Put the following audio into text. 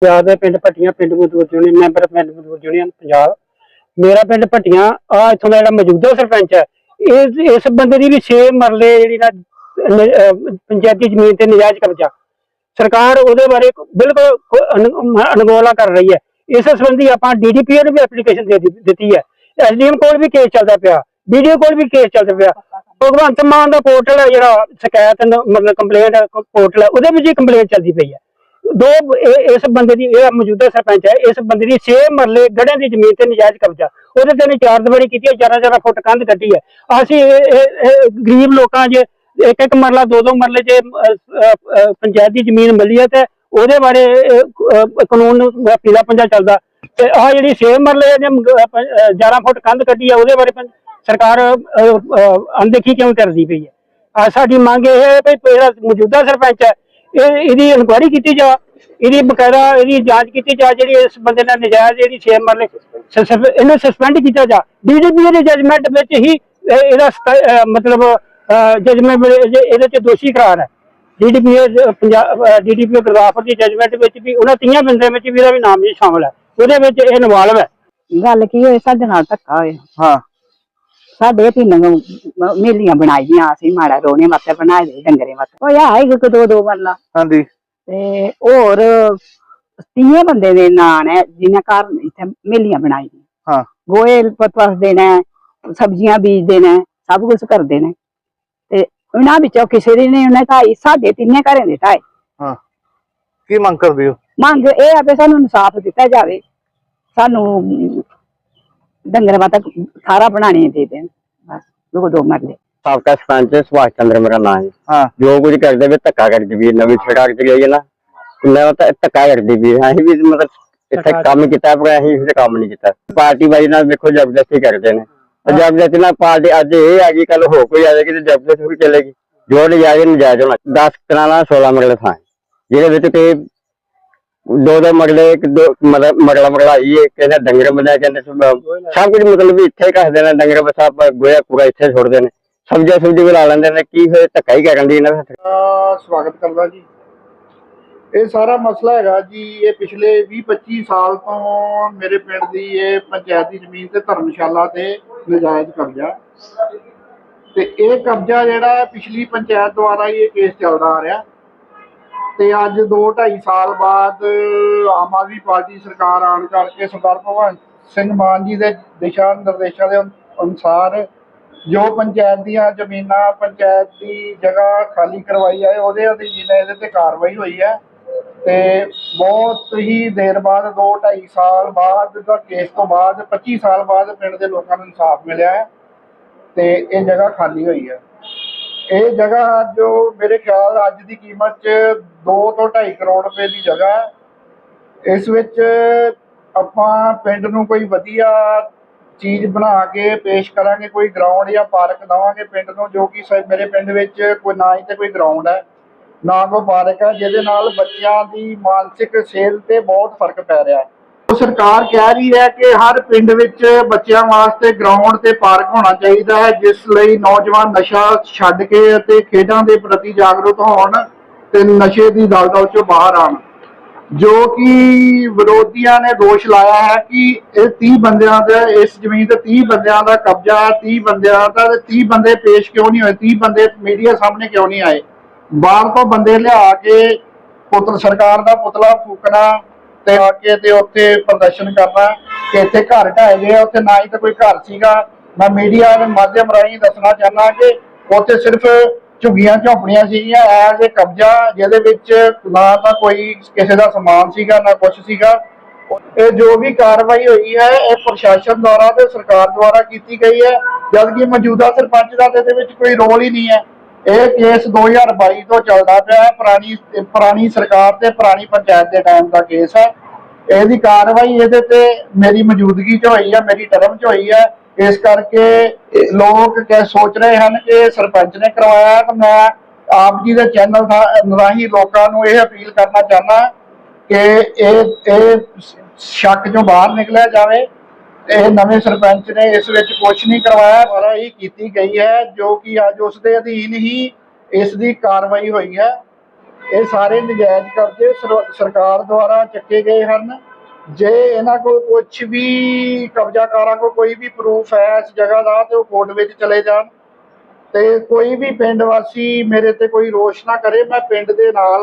ਪੰਜਾਬ ਦੇ ਪਿੰਡ ਭੱਟੀਆਂ, ਪਿੰਡ ਮਜ਼ਦੂਰ ਯੂਨੀਅਨ, ਮੈਂਬਰ ਪਿੰਡ ਮਜ਼ਦੂਰ ਯੂਨੀਅਨ, ਪੰਜਾਬ। ਮੇਰਾ ਪਿੰਡ ਭੱਟੀਆਂ, ਆ ਇੱਥੋਂ ਦਾ ਜਿਹੜਾ ਮੌਜੂਦਾ ਸਰਪੰਚ ਹੈ, ਇਸ ਇਸ ਬੰਦੇ ਦੀ ਵੀ 6 ਮਰਲੇ ਜਿਹੜੀ ਨਾ ਪੰਚਾਇਤੀ ਜ਼ਮੀਨ ਤੇ ਨਜਾਇਜ਼ ਕਬਜ਼ਾ। ਸਰਕਾਰ ਉਹਦੇ ਬਾਰੇ ਬਿਲਕੁਲ ਕੋ- ਕਰ ਰਹੀ ਹੈ। ਇਸ ਸੰਬੰਧੀ ਆਪਾਂ ਡੀਡੀਪੀਓ ਨੂੰ ਵੀ ਐਪਲੀਕੇਸ਼ਨ ਦੇ ਦਿੱਤੀ- ਦਿੱਤੀ ਹੈ। ਐਸਡੀਐਮ ਕੋਲ ਵੀ ਕੇਸ ਚੱਲਦਾ ਪਿਆ। ਵੀਡੀਓ ਕੋਲ ਵੀ ਕੇਸ ਚੱਲਦਾ ਪਿਆ। ਭਗਵੰਤ ਮਾਨ ਦਾ ਪੋਰਟਲ ਹੈ ਜਿਹੜਾ, ਸ਼ਿਕਾਇਤ ਮਤਲਬ ਕੰਪਲੇਂਟ ਪੋਰਟਲ ਹੈ, ਉਹਦੇ ਵਿੱਚ ਹੀ ਕੰਪਲੇਂਟ ਚੱਲਦੀ ਪਈ ਹੈ। ਦੋ ਇਹ- ਇਸ ਬੰਦੇ ਦੀ ਇਹ ਮੌਜੂਦਾ ਸਰਪੰਚ ਹੈ ਇਸ ਬੰਦੇ ਦੀ 6 ਮਰਲੇ ਗੜ੍ਹਿਆਂ ਦੀ ਜ਼ਮੀਨ ਤੇ ਨਜਾਇਜ਼ ਕਬਜ਼ਾ। ਉਹਦੇ ਤੇ ਨੇ ਚਾਰ ਦੀਵਾਰੀ ਕੀਤੀ ਹੈ 11 11 ਫੁੱਟ ਕੰਧ ਕੱਢੀ ਹੈ। ਅਸੀਂ ਇਹ- ਗਰੀਬ ਲੋਕਾਂ 'ਚ ਇੱਕ ਇੱਕ ਮਰਲਾ ਦੋ ਦੋ ਮਰਲੇ 'ਚ ਅਹ, ਅਹ, ਜ਼ਮੀਨ ਮਿਲੀ ਹੈ ਤੇ ਉਹਦੇ ਬਾਰੇ ਕਾਨੂੰਨ ਨੂੰ ਪੀਲਾ ਪੰਜਾ ਚੱਲਦਾ। ਤੇ ਆਹ ਜਿਹੜੀ 6 ਮਰਲੇ ਦੇ 11 ਫੁੱਟ ਕੰਧ ਕੱਢੀ ਹੈ ਉਹਦੇ ਬਾਰੇ ਸਰਕਾਰ ਅਣਦੇਖੀ ਕਿਉਂ ਕਰਦੀ ਪਈ ਹੈ? ਆ ਸਾਡੀ ਮੰਗ ਇਹ ਹੈ ਵੀ ਜਿਹੜਾ ਮੌਜੂਦਾ ਸਰਪੰਚ ਹੈ ਇਹ ਇਹਦੀ ਇਨਕੁਆਇਰੀ ਕੀਤੀ ਜਾ ਇਹਦੀ ਬਕਾਇਦਾ ਇਹਦੀ ਜਾਂਚ ਕੀਤੀ ਜਾ ਜਿਹੜੀ ਇਸ ਬੰਦੇ ਨਾਲ ਨਜਾਇਜ਼ ਜਿਹੜੀ 6 ਮਰਲੇ ਇਹਨੂੰ ਸਸਪੈਂਡ ਕੀਤਾ ਜਾ। ਡੀਡੀਪੀ ਦੇ ਜਜਮੈਂਟ ਵਿੱਚ ਹੀ ਇਹ- ਇਹਦਾ ਮਤਲਬ ਜਜਮੈਂਟ ਇਹਦੇ ਚ ਦੋਸ਼ੀ ਕਰਾਰ ਹੈ। ਡੀਡੀਪੀ ਪੰਜਾਬ ਡੀਡੀਪੀ ਗੁਰਦਾਸਪੁਰ ਦੀ ਜਜਮੈਂਟ ਵਿੱਚ ਵੀ ਉਹਨਾਂ ਤੀਆਂ ਬੰਦਿਆਂ ਵਿੱਚ ਵੀ ਇਹਦਾ ਵੀ ਨਾਮ ਜੀ ਸ਼ਾਮਲ ਹੈ। ਉਹਦੇ ਵਿੱਚ ਇਹ ਇਨਵੋਲਵ ਹੈ। ਗੱਲ ਕੀ ਹੋਈ? ਸਾਡੇ ਨਾਲ ਧੱਕਾ ਹੋਇਆ। ਹਾਂ। ਸਾਡੇ ਤਿੰਨ ਮੇਲੀਆਂ ਬਣਾਈਆਂ ਅਸੀਂ ਮਾੜਾ ਰੋਣੇ ਵਾਸਤੇ ਬਣਾਏ ਦੇ ਡੰਗਰੇ ਵਾਸਤੇ ਹੋਇਆ ਹੈ ਇੱਕ ਦੋ ਦੋ ਮਰਲਾ ਹਾਂਜੀ। ਤੇ ਹੋਰ ਤੀਏ ਬੰਦੇ ਦੇ ਨਾਂ ਨੇ ਜਿਨ੍ਹਾਂ ਘਰ ਇੱਥੇ ਮੇਲੀਆਂ ਬਣਾਈਆਂ ਹਾਂ। ਗੋਏ ਪਤਵਸ ਦੇਣਾ ਸਬਜ਼ੀਆਂ ਬੀਜਦੇ ਨੇ ਸਭ ਕੁਝ ਕਰਦੇ ਨੇ। ਤੇ ਉਹਨਾਂ ਵਿੱਚੋਂ ਕਿਸੇ ਦੀ ਨੇ ਉਹਨੇ ਢਾਈ ਸਾਡੇ ਤਿੰਨੇ ਘਰਾਂ ਦੇ ਢਾਈ। ਹਾਂ। ਕੀ ਮੰਗ ਕਰਦੇ ਹੋ? ਮੰਗ ਇਹ ਆ ਵੀ ਸਾਨੂੰ ਇਨਸਾਫ ਦਿੱਤਾ ਜਾਵੇ। ਸਾਨੂੰ ਡੰਗਰ ਵਾਤਾ ਖਾਰਾ ਬਣਾਣੇ ਦੇ ਦੇਣ ਬਸ ਦੋ ਦੋ ਮਰਲੇ। ਸਾਬਕਾ ਸਰਪੰਚ ਸੁਭਾਸ਼ ਚੰਦਰ ਮੇਰਾ ਨਾਮ ਹੈ ਹਾਂ। ਜੋ ਕੁਝ ਕਰਦੇ ਵੀ ਧੱਕਾ ਕਰਦੀ ਵੀ ਨਵੀਂ ਸਰਕਾਰ ਚ ਗਈ ਹੈ ਨਾ। ਮੈਂ ਤਾਂ ਧੱਕਾ ਕਰਦੀ ਵੀ ਅਸੀਂ ਵੀ ਮਤਲਬ ਇੱਥੇ ਕੰਮ ਕੀਤਾ ਪਰ ਅਸੀਂ ਇਸ ਕੰਮ ਨਹੀਂ ਕੀਤਾ। ਪਾਰਟੀ ਬਾਈ ਨਾਲ ਵੇਖੋ ਜ਼ਬਰਦਸਤੀ ਕਰਦੇ ਨੇ। ਤੇ ਜ਼ਬਰਦਸਤੀ ਨਾਲ ਪਾਰਟੀ ਅੱਜ ਇਹ ਆ ਗਈ ਕੱਲ ਹੋ ਕੋਈ ਆ ਜਾਏਗੀ ਤੇ ਜ਼ਬਰਦਸਤੀ ਥੋੜੀ ਚੱਲੇਗੀ। ਜੋ ਨਜਾਇਜ਼ ਨਜਾਇਜ਼ ਹੋਣਾ। 10 ਕਨਾਲਾਂ 16 ਮਰਲੇ ਥਾਂ ਜਿਹਦੇ ਵਿੱਚ ਕਿ ਦੋ ਦੋ ਮਰਲੇ ਇੱਕ ਦੋ ਮਤਲਬ ਮਰਲਾ ਮਰਲਾਈ ਹੈ ਕਹਿੰਦੇ ਡੰਗਰ ਬੰਦਾ ਕਹਿੰਦੇ ਸਭ ਕੁਝ ਮਤਲਬ ਵੀ ਇੱਥੇ ਕੱਖਦੇ ਨੇ ਡੰਗਰ ਬਸਾ ਗੋਇਆ ਕੂੜਾ ਇੱਥੇ ਛੋੜਦੇ ਨੇ ਸੁਬਜ਼ੀ ਵੀ ਲਾ ਲੈਂਦੇ ਨੇ ਕੀ ਹੋਏ ਧੱਕਾ ਹੀ ਕਰਨ ਦੀ ਇਹਨਾਂ ਦਾ ਦਾ ਸਵਾਗਤ ਕਰਦਾ ਜੀ। ਇਹ ਸਾਰਾ ਮਸਲਾ ਹੈਗਾ ਜੀ ਇਹ ਪਿਛਲੇ 20-25 ਸਾਲ ਤੋਂ ਮੇਰੇ ਪਿੰਡ ਦੀ ਇਹ ਪੰਚਾਇਤੀ ਜ਼ਮੀਨ ਤੇ ਧਰਮਸ਼ਾਲਾ ਤੇ ਨਜਾਇਜ਼ ਕਬਜ਼ਾ। ਤੇ ਇਹ ਕਬਜ਼ਾ ਜਿਹੜਾ ਪਿਛਲੀ ਪੰਚਾਇਤ ਦੁਆਰਾ ਹੀ ਇਹ ਕੇਸ ਚੱਲਦਾ ਆ ਰਿਹਾ। ਤੇ ਅੱਜ 2-2.5 ਸਾਲ ਬਾਅਦ ਆਮ ਆਦਮੀ ਪਾਰਟੀ ਸਰਕਾਰ ਆਉਣ ਕਰਕੇ ਸਰਦਾਰ ਭਗਵੰਤ ਸਿੰਘ ਮਾਨ ਜੀ ਦੇ ਦਿਸ਼ਾ ਨਿਰਦੇਸ਼ਾਂ ਦੇ ਅਨੁਸਾਰ ਜੋ ਪੰਚਾਇਤ ਦੀਆਂ ਜ਼ਮੀਨਾਂ, ਪੰਚਾਇਤ ਦੀ ਜਗ੍ਹਾ ਖਾਲੀ ਕਰਵਾਈ ਹੈ ਉਹਦੇ ਅਧੀਨ ਇਹਦੇ ਤੇ ਕਾਰਵਾਈ ਹੋਈ ਹੈ ਤੇ ਬਹੁਤ ਹੀ ਦੇਰ ਬਾਅਦ 2 2.5 ਸਾਲ ਬਾਅਦ ਦਾ ਕੇਸ ਤੋਂ ਬਾਅਦ 25 ਸਾਲ ਬਾਅਦ ਪਿੰਡ ਦੇ ਲੋਕਾਂ ਨੂੰ ਇਨਸਾਫ ਮਿਲਿਆ ਹੈ ਤੇ ਇਹ ਜਗ੍ਹਾ ਖਾਲੀ ਹੋਈ ਹੈ ਇਹ ਜਗ੍ਹਾ ਜੋ ਮੇਰੇ ਖਿਆਲ ਅੱਜ ਦੀ ਕੀਮਤ 'ਚ 2 ਤੋਂ 2.5 ਕਰੋੜ ਰੁਪਏ ਦੀ ਜਗ੍ਹਾ ਹੈ। ਇਸ ਵਿੱਚ ਆਪਾਂ ਪਿੰਡ ਨੂੰ ਕੋਈ ਵਧੀਆ ਚੀਜ਼ ਬਣਾ ਕੇ ਪੇਸ਼ ਕਰਾਂਗੇ, ਕੋਈ ਗਰਾਊਂਡ ਜਾਂ ਪਾਰਕ ਦਵਾਂਗੇ ਪਿੰਡ ਨੂੰ, ਜੋ ਕਿ ਸ- ਮੇਰੇ ਪਿੰਡ ਵਿੱਚ ਕੋਈ ਨਾ ਹੀ ਤੇ ਕੋਈ ਗਰਾਊਂਡ ਹੈ। ਨਾ ਕੋਈ ਪਾਰਕ ਹੈ, ਜਿਹਦੇ ਨਾਲ ਬੱਚਿਆਂ ਦੀ ਮਾਨਸਿਕ ਸਿਹਤ ਤੇ ਬਹੁਤ ਫ਼ਰਕ ਪੈ ਰਿਹਾ ਹੈ। ਸਰਕਾਰ ਕਹਿ ਰਹੀ ਹੈ ਕਿ ਹਰ ਪਿੰਡ ਵਿੱਚ ਬੱਚਿਆਂ ਵਾਸਤੇ ਗਰਾਊਂਡ ਤੇ ਪਾਰਕ ਹੋਣਾ ਚਾਹੀਦਾ ਹੈ, ਜਿਸ ਲਈ ਨੌਜਵਾਨ ਨਸ਼ਾ ਛੱਡ ਕੇ ਅਤੇ ਖੇਡਾਂ ਦੇ ਪ੍ਰਤੀ ਜਾਗਰੂਕ ਹੋਣ ਤੇ ਨਸ਼ੇ ਦੀ ਦਲਦਲ ਚੋਂ ਬਾਹਰ ਆਉਣ। ਜੋ ਕਿ ਵਿਰੋਧੀਆਂ ਨੇ ਦੋਸ਼ ਲਾਇਆ ਹੈ ਕਿ ਇਹ 30 ਬੰਦਿਆਂ ਦਾ, ਇਸ ਜ਼ਮੀਨ ਤੇ 30 ਬੰਦਿਆਂ ਦਾ ਕਬਜ਼ਾ ਹੈ 30 ਬੰਦਿਆਂ ਦਾ ਤੇ 30 ਬੰਦੇ ਪੇਸ਼ ਕਿਉਂ ਨਹੀਂ ਹੋਏ 30 ਬੰਦੇ ਮੀਡੀਆ ਸਾਹਮਣੇ ਕਿਉਂ ਨਹੀਂ ਆਏ? ਬਾਹਰ ਤੋਂ ਬੰਦੇ ਲਿਆ ਕੇ ਪੁਤਲ ਸਰਕਾਰ ਦਾ ਪੁਤਲਾ ਫੂਕਣਾ ਤੇ ਆ ਕੇ ਤੇ ਉੱਥੇ ਪ੍ਰਦਰਸ਼ਨ ਕਰਨਾ ਕਿ ਇੱਥੇ ਘਰ ਢਾਏ ਗਏ ਆ, ਉੱਥੇ ਨਾ ਹੀ ਤਾਂ ਕੋਈ ਘਰ ਸੀਗਾ। ਮੈਂ ਮੀਡੀਆ ਦੇ ਮਾਧਿਅਮ ਰਾਹੀਂ ਦੱਸਣਾ ਚਾਹੁੰਦਾ ਕਿ ਉੱਥੇ ਸਿਰਫ ਝੁੱਗੀਆਂ ਝੌਂਪੜੀਆਂ ਸੀਗੀਆਂ ਐਜ਼ ਇਹ ਕਬਜ਼ਾ ਜਿਹਦੇ ਵਿੱਚ ਨਾ ਤਾਂ ਕੋਈ ਕਿਸੇ ਦਾ ਸਮਾਨ ਸੀਗਾ ਨਾ ਕੁਝ ਸੀਗਾ। ਇਹ ਜੋ ਵੀ ਕਾਰਵਾਈ ਹੋਈ ਹੈ ਇਹ ਪ੍ਰਸ਼ਾਸਨ ਦੁਆਰਾ ਤੇ ਸਰਕਾਰ ਦੁਆਰਾ ਕੀਤੀ ਗਈ ਹੈ। ਜਦਕਿ ਮੌਜੂਦਾ ਸਰਪੰਚ ਦਾ ਤੇ ਇਹਦੇ ਵਿੱਚ ਕੋਈ ਰੋਲ ਹੀ ਨਹੀਂ ਹੈ। ਇਹ ਕੇਸ 2022 ਤੋਂ ਚੱਲਦਾ ਪਿਆ ਹੈ। ਪੁਰਾਣੀ ਪੁਰਾਣੀ ਸਰਕਾਰ ਤੇ ਪੁਰਾਣੀ ਪੰਚਾਇਤ ਦੇ ਟਾਈਮ ਦਾ ਕੇਸ ਹੈ। ਇਹਦੀ ਕਾਰਵਾਈ ਇਹਦੇ ਤੇ ਮੇਰੀ ਮੌਜੂਦਗੀ 'ਚ ਹੋਈ ਹੈ ਮੇਰੀ ਟਰਮ 'ਚ ਹੋਈ ਹੈ ਇਸ ਕਰਕੇ ਲੋਕ ਕਹਿ ਸੋਚ ਰਹੇ ਹਨ ਕਿ ਸਰਪੰਚ ਨੇ ਕਰਵਾਇਆ ਤਾਂ ਮੈਂ ਆਪ ਜੀ ਦੇ ਚੈਨਲ ਰਾਹੀਂ ਲੋਕਾਂ ਨੂੰ ਇਹ ਅਪੀਲ ਕਰਨਾ ਚਾਹੁੰਦਾ ਕਿ ਇਹ ਇਹ ਸ਼ੱਕ ਚੋਂ ਬਾਹਰ ਨਿਕਲਿਆ ਜਾਵੇ। ਇਹ ਨਵੇਂ ਸਰਪੰਚ ਨੇ ਇਸ ਵਿੱਚ ਕੁਝ ਨਹੀਂ ਕਰਵਾਇਆ, ਪਰ ਇਹ ਕੀਤੀ ਗਈ ਹੈ, ਜੋ ਕਿ ਅੱਜ ਉਸ ਦੇ ਅਧੀਨ ਹੀ ਇਸ ਦੀ ਕਾਰਵਾਈ ਹੋਈ ਹੈ। ਇਹ ਸਾਰੇ ਨਜਾਇਜ਼ ਕਬਜ਼ੇ ਸਰ- ਸਰਕਾਰ ਦੁਆਰਾ ਚੱਕੇ ਗਏ ਹਨ ਜੇ ਇਹਨਾਂ ਕੋਲ ਕੁਝ ਵੀ ਕਬਜ਼ਾਕਾਰਾਂ ਕੋਲ ਕੋਈ ਵੀ ਪ੍ਰੂਫ ਹੈ ਇਸ ਜਗ੍ਹਾ ਦਾ, ਤੇ ਉਹ ਕੋਰਟ ਵਿੱਚ ਚਲੇ ਜਾਣ ਤੇ ਕੋਈ ਵੀ ਪਿੰਡ ਵਾਸੀ ਮੇਰੇ ਤੇ ਕੋਈ ਰੋਸ਼ ਨਾ ਕਰੇ, ਮੈਂ ਪਿੰਡ ਦੇ ਨਾਲ ਹਾਂ।